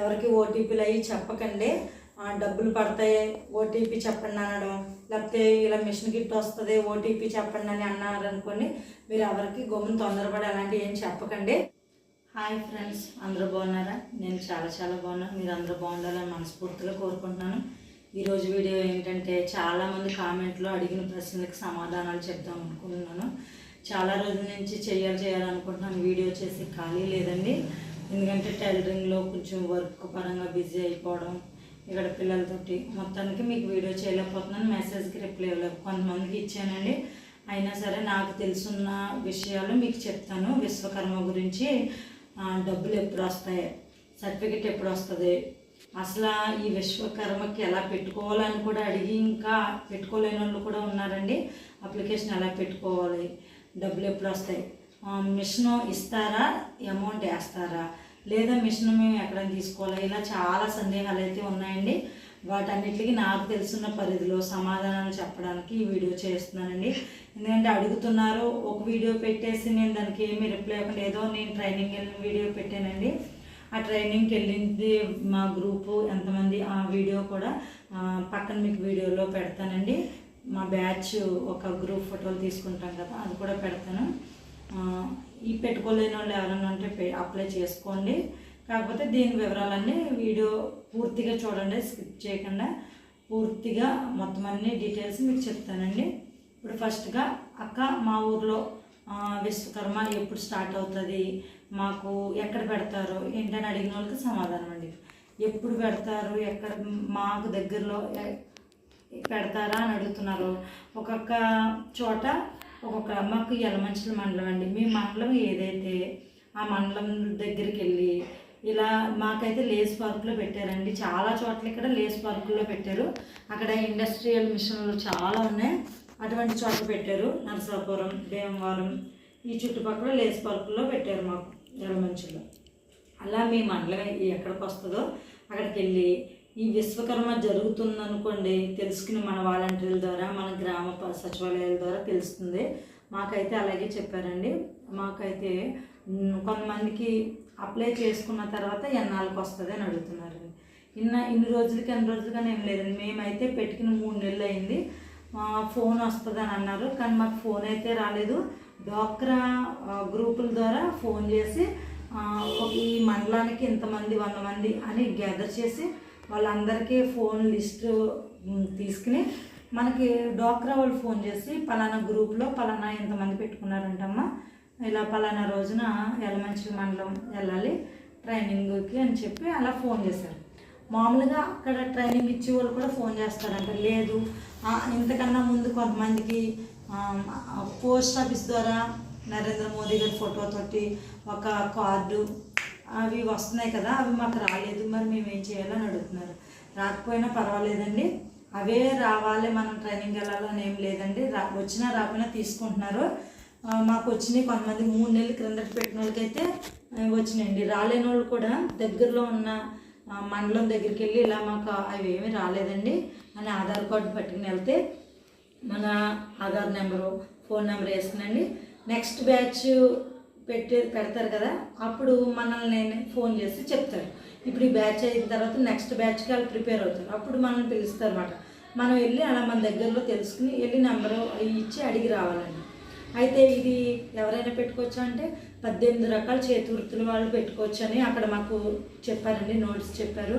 ఎవరికి ఓటీపీలు అవి చెప్పకండి. డబ్బులు పడతాయి ఓటీపీ చెప్పండి అనడం లేకపోతే ఇలా మిషన్ గిట్ వస్తుంది ఓటీపీ చెప్పండి అని అన్నారు అనుకోండి మీరు ఎవరికి గమ్మున తొందరపడి అలాంటివి ఏం చెప్పకండి. హాయ్ ఫ్రెండ్స్ అందరూ బాగున్నారా? నేను చాలా చాలా బాగున్నాను మీరు అందరూ బాగుండాలని మనస్ఫూర్తిగా కోరుకుంటున్నాను. ఈరోజు వీడియో ఏంటంటే చాలామంది కామెంట్లో అడిగిన ప్రశ్నలకు సమాధానాలు చెప్దాం అనుకుంటున్నాను. చాలా రోజుల నుంచి చేయాలి చేయాలనుకుంటున్నాను వీడియో చేసి ఖాళీ లేదండి. ఎందుకంటే టైలరింగ్లో కొంచెం వర్క్ పరంగా బిజీ అయిపోవడం ఇక్కడ పిల్లలతోటి మొత్తానికి మీకు వీడియో చేయలేకపోతున్నాను మెసేజ్కి రిప్లై ఇవ్వలేదు. కొంతమందికి ఇచ్చానండి. అయినా సరే నాకు తెలుసున్న విషయాలు మీకు చెప్తాను. విశ్వకర్మ గురించి డబ్బులు ఎప్పుడు వస్తాయి సర్టిఫికెట్ ఎప్పుడు వస్తుంది అసలు ఈ విశ్వకర్మకి ఎలా పెట్టుకోవాలని కూడా అడిగి ఇంకా పెట్టుకోలేని వాళ్ళు కూడా ఉన్నారండి. అప్లికేషన్ ఎలా పెట్టుకోవాలి డబ్బులు ఎప్పుడు వస్తాయి మిషన్ ఇస్తారా అమౌంట్ వేస్తారా లేదా మిషన్ మేము ఎక్కడ తీసుకోవాలి? ఇలా చాలా సందేహాలు అయితే ఉన్నాయండి. వాటన్నిటికీ నాకు తెలుసున్న పరిధిలో సమాధానాలు చెప్పడానికి ఈ వీడియో చేస్తున్నానండి. ఎందుకంటే అడుగుతున్నారు ఒక వీడియో పెట్టేసి నేను దానికి ఏమి రిప్లై ఇవ్వకుండా ఏదో నేను ట్రైనింగ్ వెళ్ళిన వీడియో పెట్టానండి. ఆ ట్రైనింగ్కి వెళ్ళింది మా గ్రూపు ఎంతమంది ఆ వీడియో కూడా పక్కన మీకు వీడియోలో పెడతానండి. మా బ్యాచ్ ఒక గ్రూప్ ఫోటోలు తీసుకుంటాం కదా అది కూడా పెడతాను. ఈ పెట్టుకోలేని వాళ్ళు ఎవరైనా ఉంటే పె- అప్లై చేసుకోండి. కాకపోతే దీని వివరాలన్నీ వీడియో పూర్తిగా చూడండి స్కిప్ చేయకుండా పూర్తిగా మొత్తం అన్ని డీటెయిల్స్ మీకు చెప్తానండి. ఇప్పుడు ఫస్ట్గా అక్క మా ఊర్లో విశ్వకర్మ ఎప్పుడు స్టార్ట్ అవుతుంది? మాకు ఎక్కడ పెడతారు? ఏంటని అడిగిన వాళ్ళకి సమాధానం అండి. ఎప్పుడు పెడతారు? ఎక్కడ మాకు దగ్గరలో పెడతారా అని అడుగుతున్నారు. ఒక్కొక్క చోట ఒక్కొక్క మాకు యలమంచిల మండలం అండి. మీ మండలం ఏదైతే ఆ మండలం దగ్గరికి వెళ్ళి ఇలా మాకైతే లేస్ పార్కులో పెట్టారండి. చాలా చోట్ల ఇక్కడ లేస్ పార్కుల్లో పెట్టారు. అక్కడ ఇండస్ట్రియల్ మిషన్లు చాలా ఉన్నాయి. అటువంటి చోట్ల పెట్టారు. నరసాపురం భీమవరం ఈ చుట్టుపక్కల లేస్ పార్కుల్లో పెట్టారు మాకు ఎలమంచులో అలా మీ మండలం ఎక్కడికి వస్తుందో అక్కడికి వెళ్ళి ఈ విశ్వకర్మ జరుగుతుంది అనుకోండి తెలుసుకుని మన వాలంటీర్ల ద్వారా మన గ్రామ సచివాలయాల ద్వారా తెలుస్తుంది. మాకైతే అలాగే చెప్పారండి. మాకైతే కొంతమందికి అప్లై చేసుకున్న తర్వాత ఎన్నాళ్ళకి వస్తుంది అని అడుగుతున్నారండి. ఇన్న ఇన్ని రోజులకి ఎన్ని రోజులకని ఏం లేదండి. మేమైతే పెట్టుకుని మూడు నెలలు అయింది. ఫోన్ వస్తుంది అని అన్నారు. కానీ మాకు ఫోన్ అయితే రాలేదు. డాక్రా గ్రూపుల ద్వారా ఫోన్ చేసి ఒక ఈ మండలానికి ఇంతమంది వంద మంది అని గ్యాదర్ చేసి వాళ్ళందరికీ ఫోన్ లిస్టు తీసుకుని మనకి డాక్రా వాళ్ళు ఫోన్ చేసి పలానా గ్రూప్లో పలానా ఇంతమంది పెట్టుకున్నారంటమ్మా ఇలా పలానా రోజున ఎలమంచి మండలం వెళ్ళాలి ట్రైనింగ్కి అని చెప్పి అలా ఫోన్ చేశారు. మామూలుగా అక్కడ ట్రైనింగ్ ఇచ్చే వాళ్ళు కూడా ఫోన్ చేస్తారంట లేదు ఇంతకన్నా ముందు కొంతమందికి పోస్ట్ ఆఫీస్ ద్వారా నరేంద్ర మోదీ గారి ఫోటోతోటి ఒక కార్డు అవి వస్తున్నాయి కదా అవి మాకు రాలేదు మరి మేము ఏం చేయాలని అడుగుతున్నారు. రాకపోయినా పర్వాలేదండి. అవే రావాలి మనం ట్రైనింగ్ వెళ్ళాలని ఏం లేదండి. రా వచ్చినా రాకపోయినా తీసుకుంటున్నారు. మాకు వచ్చినాయి కొంతమంది మూడు నెలల క్రిందట పెట్టిన వాళ్ళకైతే వచ్చినాయండి. రాలేని వాళ్ళు కూడా దగ్గరలో ఉన్న మండలం దగ్గరికి వెళ్ళి ఇలా మాకు అవి ఏమీ రాలేదండి అని ఆధార్ కార్డు పట్టుకుని వెళ్తే మన ఆధార్ నెంబరు ఫోన్ నెంబర్ వేసుకునండి నెక్స్ట్ బ్యాచ్ పెట్టి పెడతారు కదా అప్పుడు మనల్ని ఫోన్ చేసి చెప్తారు. ఇప్పుడు ఈ బ్యాచ్ అయిన తర్వాత నెక్స్ట్ బ్యాచ్కి వాళ్ళు ప్రిపేర్ అవుతారు. అప్పుడు మనల్ని పిలుస్తారు అనమాట మనం వెళ్ళి అలా మన దగ్గరలో తెలుసుకుని వెళ్ళి నెంబరు ఇచ్చి అడిగి రావాలండి. అయితే ఇది ఎవరైనా పెట్టుకోవచ్చా అంటే పద్దెనిమిది రకాల చేతి వృత్తుల వాళ్ళు పెట్టుకోవచ్చు అని అక్కడ మాకు చెప్పారండి నోట్స్ చెప్పారు.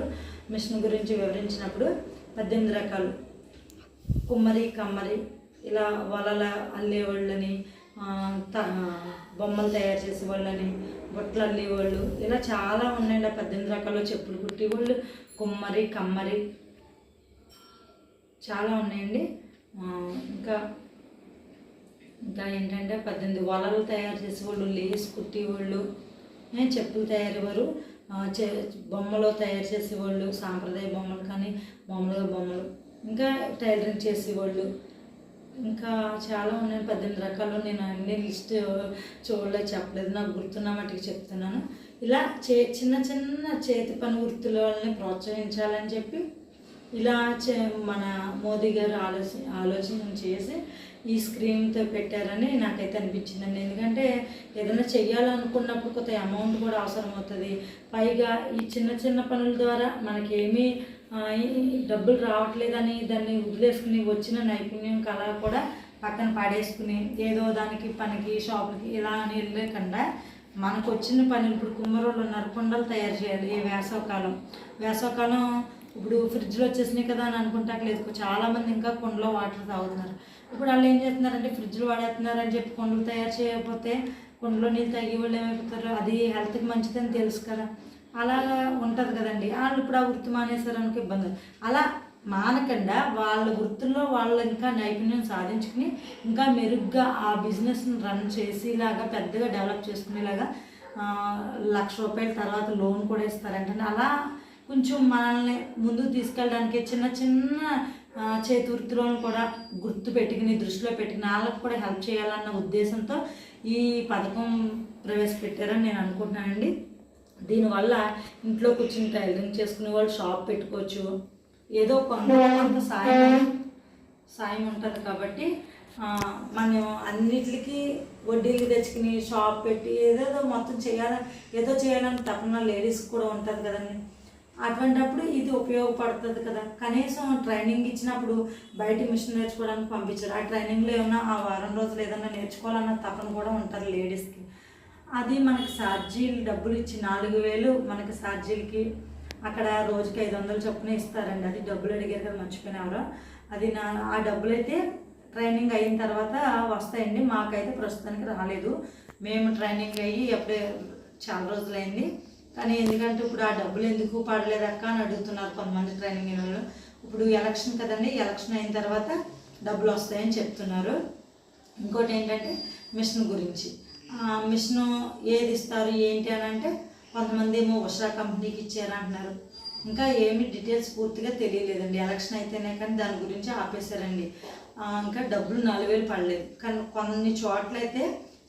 మిషన్ గురించి వివరించినప్పుడు పద్దెనిమిది రకాలు. కుమ్మరి కమ్మరి ఇలా వలల అల్లేవాళ్ళని బొమ్మలు తయారు చేసే వాళ్ళని బొట్లు అల్లేవాళ్ళు ఇలా చాలా ఉన్నాయండి ఆ పద్దెనిమిది రకాల చెప్పులు. కుట్టేవాళ్ళు కుమ్మరి కమ్మరి చాలా ఉన్నాయండి. ఇంకా ఇంకా ఏంటంటే పద్దెనిమిది వలలు తయారు చేసేవాళ్ళు లేస్ కుట్టేవాళ్ళు చెప్పులు తయారేవారు. చే బొమ్మలు తయారు చేసేవాళ్ళు సాంప్రదాయ బొమ్మలు కానీ మామూలుగా బొమ్మలు ఇంకా టైలరింగ్ చేసేవాళ్ళు. ఇంకా చాలా ఉన్నాయి. పద్దెనిమిది రకాలు నేను అన్ని లిస్ట్ చూడలేదు చెప్పలేదు. నాకు గుర్తున్న మటుకు చెప్తున్నాను. ఇలా చే చిన్న చిన్న చేతి పని వృత్తుల వాళ్ళని ప్రోత్సహించాలని చెప్పి ఇలా చే మన మోదీ గారు ఆలోచన ఆలోచన చేసి ఈ స్క్రీన్తో పెట్టారని నాకైతే అనిపించిందండి. ఎందుకంటే ఏదైనా చెయ్యాలనుకున్నప్పుడు కొంత అమౌంట్ కూడా అవసరం అవుతుంది పైగా ఈ చిన్న చిన్న పనుల ద్వారా మనకేమీ డబ్బులు రావట్లేదని దాన్ని వదిలేసుకుని వచ్చిన నైపుణ్యం కళ కూడా పక్కన పడేసుకుని ఏదో దానికి పనికి షాపులకి ఇలా అని వెళ్ళకుండా మనకు వచ్చిన పని ఇప్పుడు కుమ్మరోళ్ళు ఉన్నారు కుండలు తయారు చేయాలి ఈ వేసవకాలం. వేసవకాలం ఇప్పుడు ఫ్రిడ్జ్లో వచ్చేసినాయి కదా అని అనుకుంటాక లేదు. చాలామంది ఇంకా కుండలో వాటర్ తాగుతున్నారు. ఇప్పుడు వాళ్ళు ఏం చేస్తున్నారంటే ఫ్రిడ్జ్లు వాడేస్తున్నారు అని చెప్పి కుండలు తయారు చేయకపోతే కుండలో నీళ్ళు తాగే వాళ్ళు ఏమైపోతారు? అది హెల్త్కి మంచిదని తెలుసు కదా. అలాగా ఉంటుంది కదండి. వాళ్ళు ఇప్పుడు ఆ వృత్తి మానేశారనుకో ఇబ్బంది అలా మానకుండా వాళ్ళ వృత్తుల్లో వాళ్ళు ఇంకా నైపుణ్యం సాధించుకుని ఇంకా మెరుగ్గా ఆ బిజినెస్ని రన్ చేసేలాగా పెద్దగా డెవలప్ చేసుకునేలాగా లక్ష రూపాయల తర్వాత లోన్ కూడా ఇస్తారంటే అలా కొంచెం మనల్ని ముందుకు తీసుకెళ్ళడానికి చిన్న చిన్న ఆ, చేతి వృత్తులను కూడా గుర్తు పెట్టుకుని దృష్టిలో పెట్టుకుని వాళ్ళకి కూడా హెల్ప్ చేయాలన్న ఉద్దేశంతో ఈ పథకం ప్రవేశపెట్టారని నేను అనుకుంటున్నానండి. దీనివల్ల ఇంట్లో కూర్చుని టైలరింగ్ చేసుకునే వాళ్ళు షాప్ పెట్టుకోవచ్చు. ఏదో కొంత కొంత సాయం సాయం ఉంటుంది కాబట్టి మనం అన్నిటికీ వడ్డీలు తెచ్చుకుని షాప్ పెట్టి ఏదేదో మొత్తం చేయాలని ఏదో చేయాలని తపన లేడీస్ కూడా ఉంటుంది కదండి. అటువంటప్పుడు ఇది ఉపయోగపడుతుంది కదా. కనీసం ట్రైనింగ్ ఇచ్చినప్పుడు బయట మిషన్ నేర్చుకోవడానికి పంపించారు. ఆ ట్రైనింగ్లో ఏమన్నా ఆ వారం రోజులు ఏదైనా నేర్చుకోవాలన్న తపన కూడా ఉంటుంది లేడీస్కి. అది మనకి ఛార్జీలు డబ్బులు ఇచ్చి నాలుగు వేలు మనకి ఛార్జీలకి అక్కడ రోజుకి ఐదు వందలు చొప్పున ఇస్తారండి. అది డబ్బులు అడిగారు కదా మర్చిపోయినవరో? అది నా ఆ డబ్బులు అయితే ట్రైనింగ్ అయిన తర్వాత వస్తాయండి. మాకైతే ప్రస్తుతానికి రాలేదు. మేము ట్రైనింగ్ అయ్యి అప్పుడే చాలా రోజులైంది. కానీ ఎందుకంటే ఇప్పుడు ఆ డబ్బులు ఎందుకు పడలేదక్క అని అడుగుతున్నారు కొంతమంది ట్రైనింగ్ అయిన వాళ్ళు. ఇప్పుడు ఎలక్షన్ కదండి ఎలక్షన్ అయిన తర్వాత డబ్బులు వస్తాయని చెప్తున్నారు. ఇంకోటి ఏంటంటే మిషన్ గురించి. మిషన్ ఏది ఇస్తారు ఏంటి అని అంటే కొంతమంది ఏమో ఉషా కంపెనీకి ఇచ్చారంటున్నారు ఇంకా ఏమి డీటెయిల్స్ పూర్తిగా తెలియలేదండి. ఎలక్షన్ అయితేనే కానీ దాని గురించి ఆపేశారండి. ఇంకా డబ్బులు నాలుగు వేలు పడలేదు. కానీ కొన్ని చోట్ల అయితే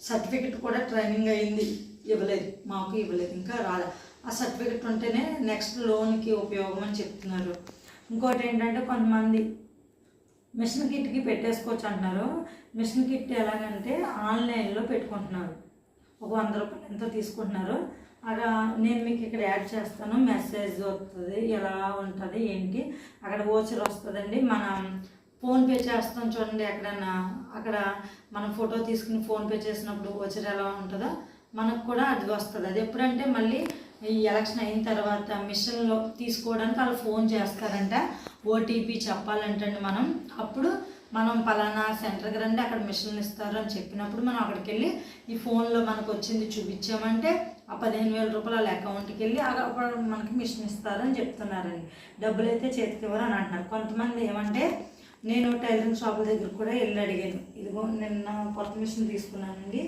సర్టిఫికెట్ కూడా ట్రైనింగ్ అయింది. ఇవ్వలేదు. మాకు ఇవ్వలేదు. ఇంకా రాలే. ఆ సర్టిఫికెట్ ఉంటేనే నెక్స్ట్ లోన్కి ఉపయోగం అని చెప్తున్నారు. ఇంకోటి ఏంటంటే కొంతమంది మిషన్ కిట్కి పెట్టేసుకోవచ్చు అంటున్నారు. మిషన్ కిట్ ఎలాగంటే ఆన్లైన్లో పెట్టుకుంటున్నారు. ఒక వంద రూపాయలు ఎంతో తీసుకుంటున్నారు. అక్కడ నేను మీకు ఇక్కడ యాడ్ చేస్తాను. మెసేజ్ వస్తుంది. ఎలా ఉంటుంది ఏంటి? అక్కడ ఓచర్ వస్తుందండి. మనం ఫోన్పే చేస్తాం చూడండి ఎక్కడన్నా. అక్కడ మనం ఫోటో తీసుకుని ఫోన్పే చేసినప్పుడు ఓచర్ ఎలా ఉంటుందో మనకు కూడా అది వస్తుంది. అది ఎప్పుడంటే మళ్ళీ ఈ ఎలక్షన్ అయిన తర్వాత మిషన్లో తీసుకోవడానికి వాళ్ళు ఫోన్ చేస్తారంట. ఓటీపీ చెప్పాలంటండి మనం. అప్పుడు మనం పలానా సెంటర్కి రండి అక్కడ మిషన్లు ఇస్తారు అని చెప్పినప్పుడు మనం అక్కడికి వెళ్ళి ఈ ఫోన్లో మనకు వచ్చింది చూపించామంటే ఆ పదిహేను వేల రూపాయలు వాళ్ళ అకౌంట్కి వెళ్ళి అక్కడ మనకి మిషన్ ఇస్తారని చెప్తున్నారండి. డబ్బులు అయితే చేతికి ఇవ్వరు అని అంటున్నారు. కొంతమంది ఏమంటే నేను టైలరింగ్ షాపుల దగ్గర కూడా వెళ్ళి అడిగాను. ఇదిగో నిన్న కొత్త మిషన్ తీసుకున్నానండి.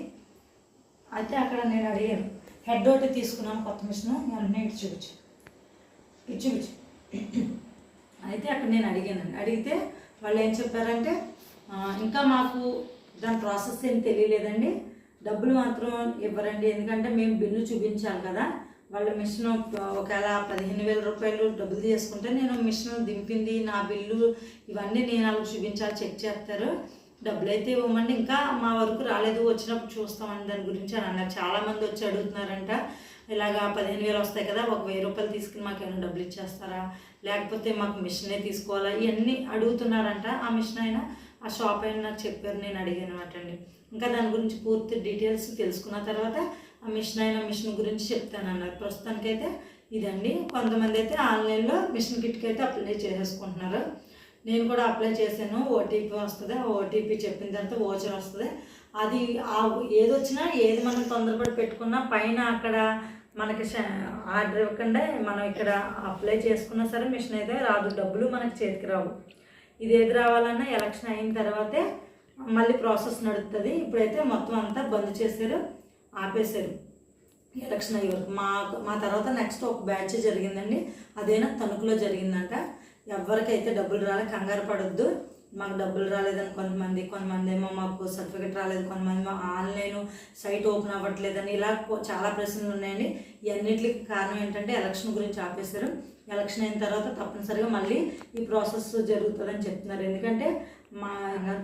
అయితే అక్కడ నేను అడిగాను. హెడ్ ఒకటి తీసుకున్నాను కొత్త మిషన్. వెంటనే ఇటు చూపించు. ఇటు చూపించు. అయితే అక్కడ నేను అడిగానండి. అడిగితే వాళ్ళు ఏం చెప్పారంటే ఇంకా మాకు దాని ప్రాసెస్ ఏం తెలియలేదండి. డబ్బులు మాత్రం ఇవ్వరండి. ఎందుకంటే మేము బిల్లు చూపించాలి కదా. వాళ్ళ మిషన్ ఒకవేళ పదిహేను వేల రూపాయలు డబ్బులు తీసుకుంటే నేను మిషన్ దింపింది నా బిల్లు ఇవన్నీ నేను వాళ్ళకి చూపించాలి చెక్ చేస్తారు. డబ్బులు అయితే ఇవ్వమండి. ఇంకా మా వరకు రాలేదు. వచ్చినప్పుడు చూస్తామని దాని గురించి అని అన్నారు. చాలామంది వచ్చి అడుగుతున్నారంట. ఇలాగా పదిహేను వేలు వస్తాయి కదా ఒక వెయ్యి రూపాయలు తీసుకుని మాకు ఏమైనా డబ్బులు ఇచ్చేస్తారా? లేకపోతే మాకు మిషనే తీసుకోవాలా? ఇవన్నీ అడుగుతున్నారంట. ఆ మిషన్ అయినా ఆ షాప్ అయినా నాకు చెప్పారు. నేను అడిగాను అనమాట అండి ఇంకా దాని గురించి పూర్తి డీటెయిల్స్ తెలుసుకున్న తర్వాత ఆ మిషన్ అయినా మిషన్ గురించి చెప్తానన్నారు ప్రస్తుతానికైతే ఇదండి. కొంతమంది అయితే ఆన్లైన్లో మిషన్ కిట్కి అయితే అప్లై చేసేసుకుంటున్నారు. నేను కూడా అప్లై చేశాను. ఓటీపీ వస్తుంది. ఆ ఓటీపీ చెప్పిన తర్వాత ఓచర్ వస్తుంది. అది ఆ ఏది వచ్చినా ఏది మనం తొందరపడి పెట్టుకున్నా పైన అక్కడ మనకి ఆర్డర్ ఇవ్వకుండా మనం ఇక్కడ అప్లై చేసుకున్నా సరే మిషన్ అయితే రాదు. డబ్బులు మనకి చేతికి రావు. ఇది ఏది రావాలన్నా ఎలక్షన్ అయిన తర్వాతే మళ్ళీ ప్రాసెస్ నడుస్తుంది ఇప్పుడైతే మొత్తం అంతా బంద్ చేశారు. ఆపేశారు. ఎలక్షన్ అయ్యే వరకు. మా మా తర్వాత నెక్స్ట్ ఒక బ్యాచ్ జరిగిందండి. అదేనా తణుకులో జరిగిందంట. ఎవరికైతే డబ్బులు రాలే కంగారు పడొద్దు. మాకు డబ్బులు రాలేదని కొంతమంది కొంతమంది ఏమో మాకు సర్టిఫికేట్ రాలేదు కొంతమంది ఏమో ఆన్లైన్ సైట్ ఓపెన్ అవ్వట్లేదని ఇలా చాలా ప్రశ్నలు ఉన్నాయండి. ఇవన్నిటికి కారణం ఏంటంటే ఎలక్షన్ గురించి ఆపేశారు. ఎలక్షన్ అయిన తర్వాత తప్పనిసరిగా మళ్ళీ ఈ ప్రాసెస్ జరుగుతుందని చెప్తున్నారు. ఎందుకంటే మా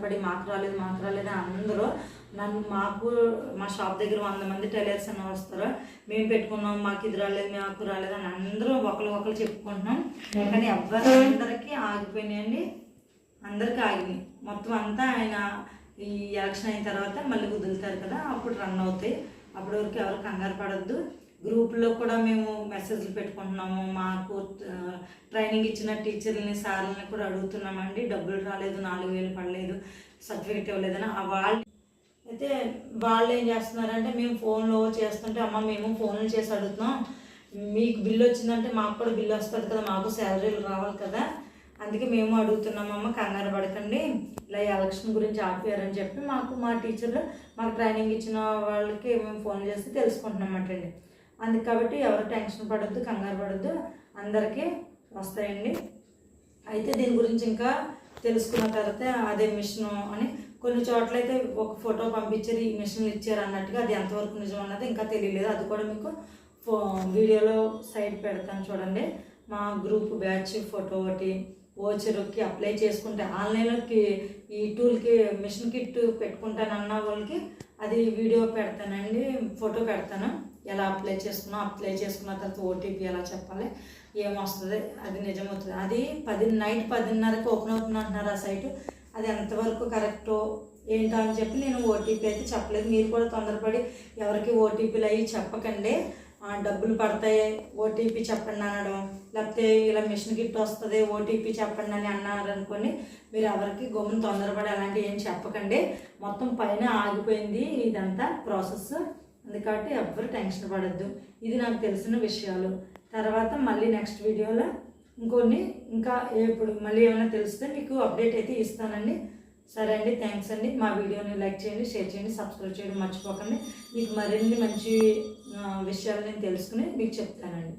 పడి మాకు రాలేదు మాకు రాలేదు అని అందరూ నన్ను మాకు మా షాప్ దగ్గర వంద మంది టైలర్స్ అన్న వస్తారు. మేము పెట్టుకున్నాం మాకు ఇది రాలేదు మాకు రాలేదు అని అందరూ ఒకరు ఒకరు చెప్పుకుంటున్నాం కానీ ఎవరి అందరికీ ఆగిపోయినాయండి. అందరికీ ఆగినాయి మొత్తం అంతా ఆయన ఈ ఎలక్షన్ అయిన తర్వాత మళ్ళీ వదులుతారు కదా అప్పుడు రన్ అవుతాయి. అప్పటి వరకు ఎవరు కంగారు పడద్దు. గ్రూప్లో కూడా మేము మెసేజ్లు పెట్టుకుంటున్నాము. మాకు ట్రైనింగ్ ఇచ్చిన టీచర్లని సార్లని కూడా అడుగుతున్నామండి. డబ్బులు రాలేదు నాలుగు వేలు పడలేదు సర్టిఫికేట్ ఇవ్వలేదని. ఆ వాళ్ళు అయితే వాళ్ళు ఏం చేస్తున్నారంటే మేము ఫోన్లో చేస్తుంటే అమ్మ మేము ఫోన్లు చేసి అడుగుతున్నాం. మీకు బిల్లు వచ్చిందంటే మాకు కూడా బిల్లు వస్తుంది కదా మాకు శాలరీలు రావాలి కదా. అందుకే మేము అడుగుతున్నామమ్మ కంగారు పడకండి. ఇలా ఎలక్షన్ గురించి ఆపారని చెప్పి మాకు మా టీచర్లు మాకు ట్రైనింగ్ ఇచ్చిన వాళ్ళకి మేము ఫోన్ చేసి తెలుసుకుంటున్నామట అండి అందుకు కాబట్టి ఎవరు టెన్షన్ పడద్దు కంగారు పడద్దు. అందరికీ వస్తాయండి. అయితే దీని గురించి ఇంకా తెలుసుకున్న తర్వాత అదే మిషన్ అని కొన్ని చోట్ల అయితే ఒక ఫోటో పంపించారు ఈ మిషన్లు ఇచ్చారు అన్నట్టుగా అది ఎంతవరకు నిజం అన్నది ఇంకా తెలియలేదు. అది కూడా మీకు ఫో వీడియోలో సైడ్ పెడతాను చూడండి. మా గ్రూప్ బ్యాచ్ ఫోటో ఒకటి ఓచర్కి అప్లై చేసుకుంటే ఆన్లైన్లోకి ఈ టూల్కి మిషన్ కిట్ పెట్టుకుంటానన్న వాళ్ళకి అది వీడియో పెడతానండి ఫోటో పెడతాను. ఎలా అప్లై చేసుకున్నాం అప్లై చేసుకున్న తర్వాత ఓటీపీ ఎలా చెప్పాలి ఏమొస్తుంది అది నిజమవుతుంది. అది పది నైట్ పదిన్నరకి ఓపెన్ అవుతుంది అంటున్నారు ఆ సైటు. అది ఎంతవరకు కరెక్టో ఏంటో అని చెప్పి నేను ఓటీపీ అయితే చెప్పలేదు. మీరు కూడా తొందరపడి ఎవరికి ఓటీపీలు అయ్యి చెప్పకండి. డబ్బులు పడతాయి ఓటీపీ చెప్పండి అనడం. లేకపోతే ఇలా మిషన్ గిట్ వస్తుంది ఓటీపీ చెప్పండి అని అన్నారు అనుకోని మీరు ఎవరికి గమ్మున తొందరపడి అలాంటివి ఏం చెప్పకండి. మొత్తం పైన ఆగిపోయింది ఇదంతా ప్రాసెస్. అది కాబట్టి ఎవ్వరు టెన్షన్ పడద్దు. ఇది నాకు తెలిసిన విషయాలు. తర్వాత మళ్ళీ నెక్స్ట్ వీడియోలో ఇంకొన్ని ఇంకా ఇప్పుడు మళ్ళీ ఏమైనా తెలిస్తే మీకు అప్డేట్ అయితే ఇస్తానండి. సరే అండి థ్యాంక్స్ అండి. మా వీడియోని లైక్ చేయండి షేర్ చేయండి సబ్స్క్రైబ్ చేయడం మర్చిపోకండి. మీకు మరిన్ని మంచి విషయాలు నేను తెలుసుకుని మీకు చెప్తానండి.